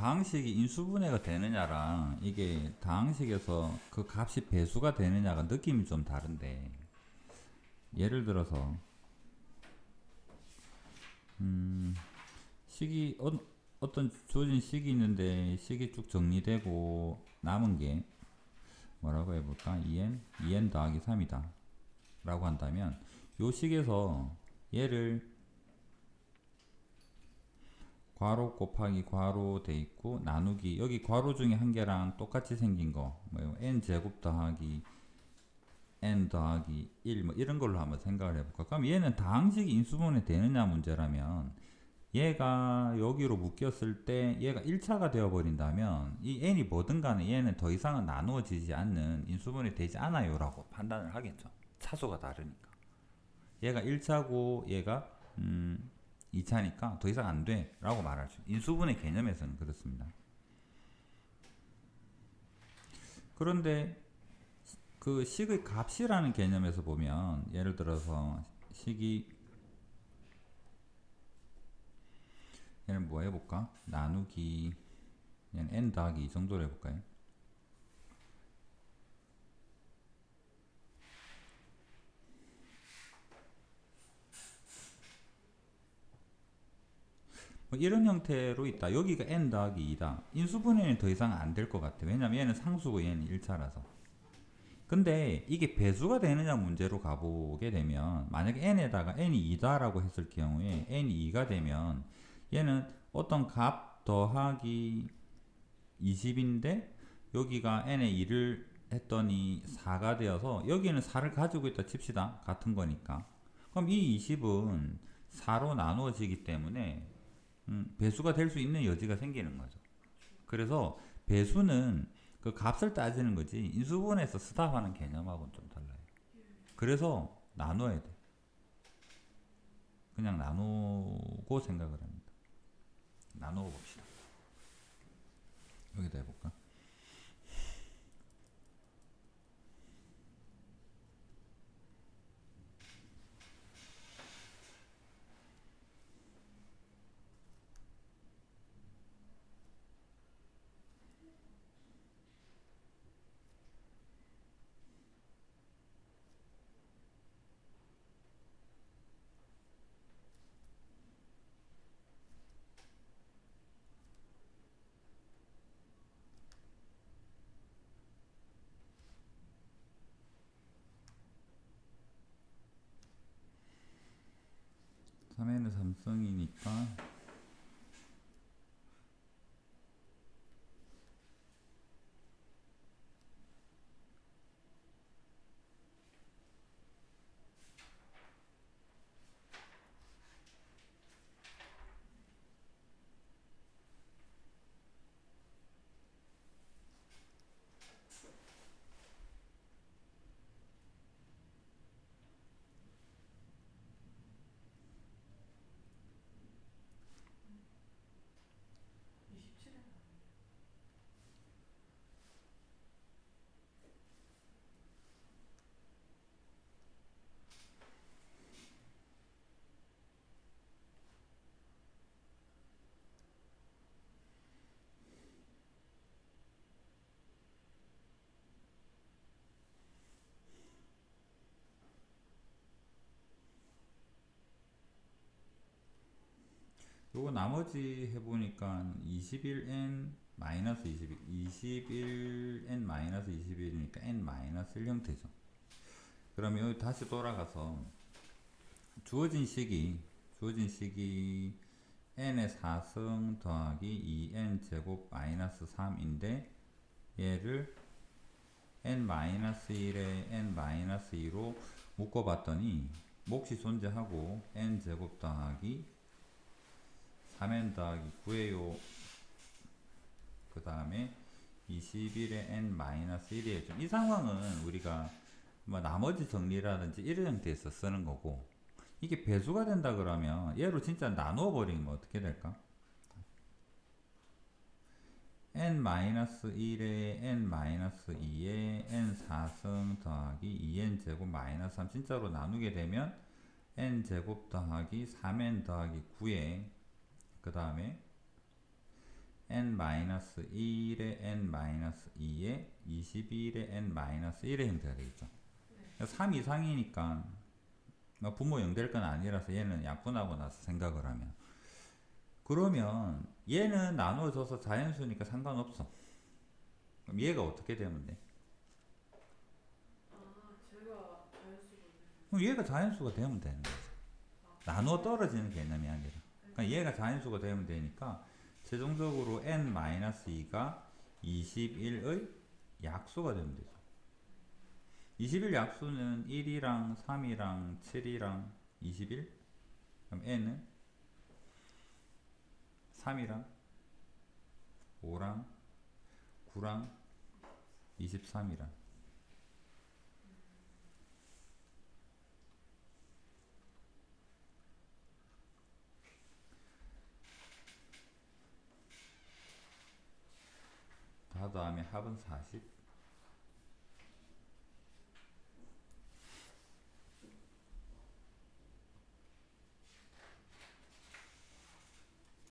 다항식이 인수분해가 되느냐랑 이게 다항식에서 그 값이 배수가 되느냐가 느낌이 좀 다른데 예를 들어서 음 식이 어, 어떤 주어진 식이 있는데 식이 쭉 정리되고 남은 게 뭐라고 해볼까? 2n 2n 더하기 3이다 라고 한다면 요 식에서 얘를 괄호 곱하기 괄호 돼 있고 나누기 여기 괄호 중에 한 개랑 똑같이 생긴 거 뭐, n 제곱 더하기 n 더하기 1 뭐 이런 걸로 한번 생각을 해볼까? 그럼 얘는 다항식이 인수분해 되느냐 문제라면 얘가 여기로 묶였을 때 얘가 1차가 되어 버린다면 이 n이 뭐든 간에 얘는 더 이상은 나누어지지 않는 인수분해 되지 않아요 라고 판단을 하겠죠. 차수가 다르니까. 얘가 1차고 얘가 음 2차니까 더 이상 안 돼 라고 말할 수 인수분해 개념에서는 그렇습니다. 그런데 그 식의 값이라는 개념에서 보면 예를 들어서 식이 얘는 뭐 해볼까? 나누기 얘는 n 더하기 이 정도로 해볼까요 뭐 이런 형태로 있다. 여기가 n 더하기 2다. 인수분해는 더 이상 안 될 것 같아. 왜냐면 얘는 상수고 얘는 1차라서. 근데 이게 배수가 되느냐 문제로 가보게 되면 만약에 n에다가 n이 2다라고 했을 경우에 n이 2가 되면 얘는 어떤 값 더하기 20인데 여기가 n에 2를 했더니 4가 되어서 여기는 4를 가지고 있다 칩시다. 같은 거니까. 그럼 이 20은 4로 나누어지기 때문에 음, 배수가 될 수 있는 여지가 생기는 거죠. 그래서 배수는 그 값을 따지는 거지 인수분해에서 스탑하는 개념하고는 좀 달라요. 그래서 나눠야 돼. 그냥 나누고 생각을 합니다. 나누어 봅시다. 여기다 해볼까? 삼에는 삼성이니까 요거 나머지 해보니까 21n 마이너스 21 21n 마이너스 21이니까 n 마이너스 1 형태죠. 그러면 여기 다시 돌아가서 주어진 식이 주어진 식이 n의 4승 더하기 2n 제곱 마이너스 3인데 얘를 n 마이너스 1에 n 마이너스 2로 묶어봤더니 몫이 존재하고 n 제곱 더하기 3n 더하기 9에요. 그 다음에 21에 n 마이너스 1이에요. 이 상황은 우리가 뭐 나머지 정리라든지 이런 형태에서 쓰는 거고 이게 배수가 된다 그러면 얘로 진짜 나누어 버리면 어떻게 될까? n 마이너스 1에 n 마이너스 2에 n 4승 더하기 2n 제곱 마이너스 3 진짜로 나누게 되면 n 제곱 더하기 3n 더하기 9에 그 다음에 n-1에 n-2에 21에 n-1의 형태가 되겠죠. 3 이상이니까 뭐 분모 0 될 건 아니라서 얘는 약분하고 나서 생각을 하면 그러면 얘는 나눠져서 자연수니까 상관없어. 그럼 얘가 어떻게 되면 돼? 아 그럼 얘가 자연수가 되면 되는 거지. 나누어 떨어지는 개념이 아니라. 그러니까 얘가 자연수가 되면 되니까 최종적으로 n-2가 21의 약수가 되면 되죠. 21 약수는 1이랑 3이랑 7이랑 21 그럼 n은 3이랑 5랑 9랑 23이랑 다 더하면 합은 40